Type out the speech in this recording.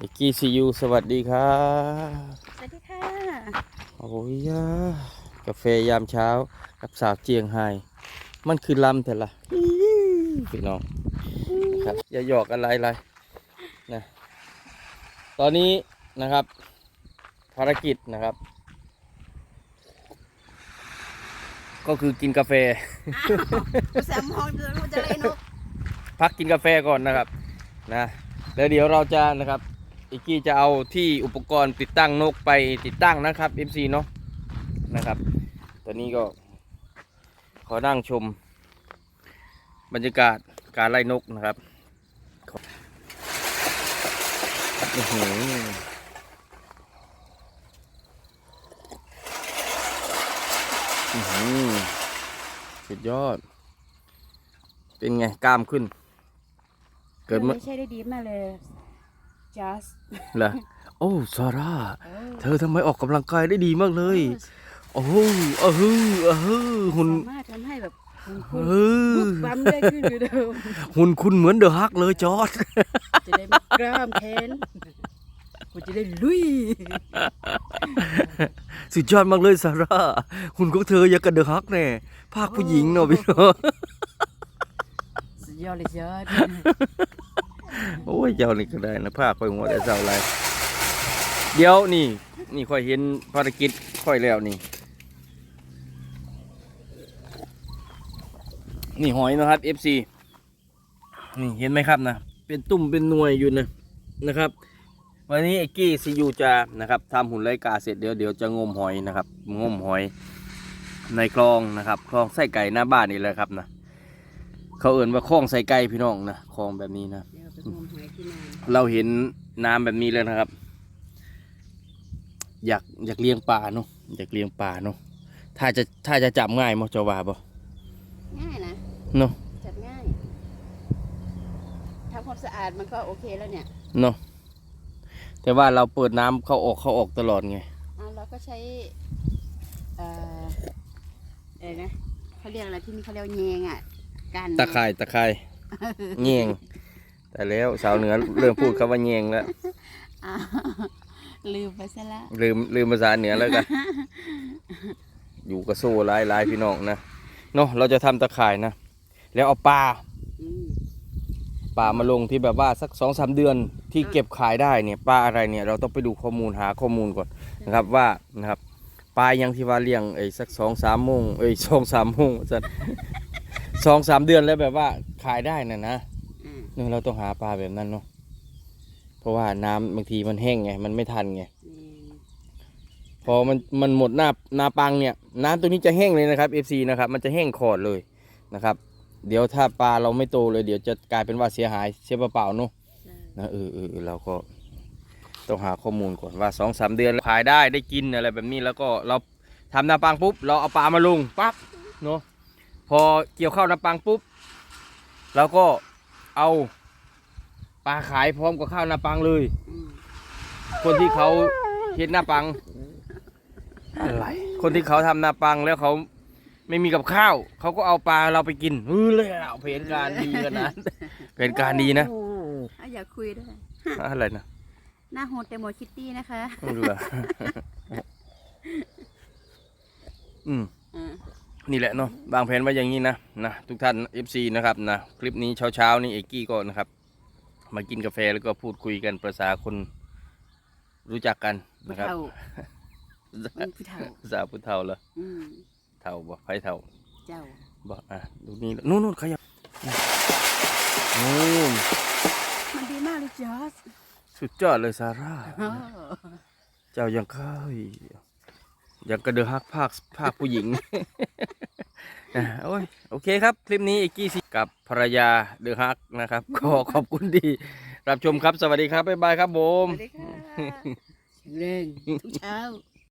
เอกกี้ซียูสวัสดีครับสวัสดีค่ะ โอ้ยยากาแฟยามเช้า กับสาวเจียงไฮ้มันคือลำแต่ละพี่น้องนะครับอย่าหยอกอะไรอะไรนะตอนนี้นะครับ ภารกิจนะครับ ก็คือกินกาแฟอุตส่าห์มองดูว่าจะเล่นนกพักกินกาแฟก่อนนะครับ นะแล้วเดี๋ยวเราจะนะครับ อีกกี้จะเอาที่อุปกรณ์ติดตั้งนกไปติดตั้งนะครับ MC เนาะนะครับ ตอนนี้ก็ขอนั่งชม บรรยากาศการไล่นกนะครับอือหือสุดยอด เป็นไงกล้ามขึ้น เกิดเมื่อ ไม่ใช่ได้ดีมากเลย just เหรอโอ้ซาร่า เธอทำไมออกกำลังกายได้ดีมากเลย โอ้โหเออฮือเออฮือหุ่นสามารถทำให้แบบหุ่นคุณเอปุ๊อบปั๊มได้ขึ้นอยู่เดิมหุ่นคุณเหมือนเดอะฮักเลยจอร์ดจะได้ไม่กล้ามแขนคุณจะได้ลุย สุดยอดมากเลยซาร่า หุ่นของเธออย่างกับเดอะฮักแน่ภาคผู้หญิงเนาะพี่น้องสุดยอดเลยยอด โอ้ยเจ้านี่ก็ได้นะภาคค่อยหัวแต่เจ้าอะไรเดี๋ยวนี่ นี่ค่อยเห็นภารกิจค่อยแล้วนี่ นี่หอยนะครับ FC นี่เห็นไหมครับนะ เป็นตุ่มเป็นหน่วยอยู่นะนะครับวันนี้ไอ้กี้ซียูจะนะครับทำหุ่นไลกาเสร็จเดี๋ยวเดี๋ยวจะงมหอยนะครับ งมหอยในคลองนะครับคลองไส้ไก่หน้าบ้านนี่แหละครับนะ เขาเอ่นว่าคลองไส้ไก่พี่น้องนะคลองแบบนี้นะเดี๋ยวไปงมหอยที่นานเราเห็นน้ำแบบนี้เลยนะครับ อยากอยากเลี้ยงปลาเนาะอยากเลี้ยงปลาเนาะถ้าจะถ้าจะจับง่ายมั้งจะว่าบ่ง่ายนะเนาะจัดง่ายทำความสะอาดมันก็โอเคแล้วเนี่ยเนาะแต่ว่าเราเปิดน้ำเข้าออกเข้าออกตลอดไงอะเราก็ใช้เอ่ออะไรนะเขาเรียกอะไรที่นี่เขาเรียกว่าแยงอะ กันตะไคร่ตะไคร่แยงแต่แล้วสาวเหนือเริ่มพูดคำว่าแยงแล้วอ้าวลืมไปซะละลืมลืมภาษาเหนือแล้วกันอยู่กับโซ่หลายหลายพี่น้องนะเนาะเราจะทำตะข่ายนะ แล้วเอาปลาอืมปลามาลงที่แบบว่าสักสองสามเดือนที่เก็บขายได้เนี่ยปลาอะไรเนี่ยเราต้องไปดูข้อมูลหาข้อมูลก่อนนะครับว่านะครับปลายังที่ว่าเลี้ยงไอ้สักสองสามโมงเอ้ยสองสามโมงสัน สองสามเดือนแล้วแบบว่าขายได้น่ะนะอ่าเนี่ยเราต้องหาปลาแบบนั้นเนาะเพราะว่าน้ำบางทีมันแห้งไงมันไม่ทันไงอืมพอมันมันหมดหน้าหน้าปังเนี่ย น้ำตัวนี้จะแห้งเลยนะครับ FC นะครับมันจะแห้งขอดเลยนะครับ เดี๋ยวถ้าปลาเราไม่โตเลย เดี๋ยวจะกลายเป็นว่าเสียหายเสียเปล่าๆเนาะใช่นะเออเออเออเราก็ต้องหาข้อมูลก่อนว่าสองสามเดือนขายได้ได้กินอะไรแบบนี้แล้วก็เราทำหน้าปังปุ๊บ เราเอาปลามาลงปั๊บเนาะ พอเกี่ยวเข้าวหน้าปังปุ๊บเราก็เอาปลาขายพร้อมกับข้าวหน้าปังเลยอืมคนที่เขาเฮ็ดหน้าปังอะไรคนที่เขาทำหน้าปังแล้วเขาไม่มีกับข้าว เขาก็เอาปลาเราไปกินเออเลยอะแผนการดีขนาดนั้นแผนการดีนะ อะอยากคุยด้วยอะไรนะหน้าโฮเทลโมคิตตี้นะคะเออเหรอ อืมอ่า นี่แหละเนาะวางแผนไว้อย่างนี้นะนะทุกท่าน FC นะครับนะคลิปนี้เช้าๆนี่เอกกี้ก็นะครับ มากินกาแฟแล้วก็พูดคุยกันประษาคนรู้จักกันผู้นะครับเฒ่ามันผู้เฒ่าภาษาพุทธเฒ่าเหรออืมเฒ่าบ่ไผเฒ่า เจ้าบอกอะดูนี่นู่นนู่นขยับนู่นมันดีมากเลยจอสสุดยอดเลยซาร่าเจ้ายังเข้ยยังกระเดือฮักภาคภาคผู้หญิง อะโอ้ยโอเคครับ คลิปนี้อีกกี้สิกับภรรยาเดือฮักนะครับ ก็ขอบคุณดีรับชมครับ สวัสดีครับ บ๊ายบายครับผม สวัสดีค่ะเร่งทุกเช้า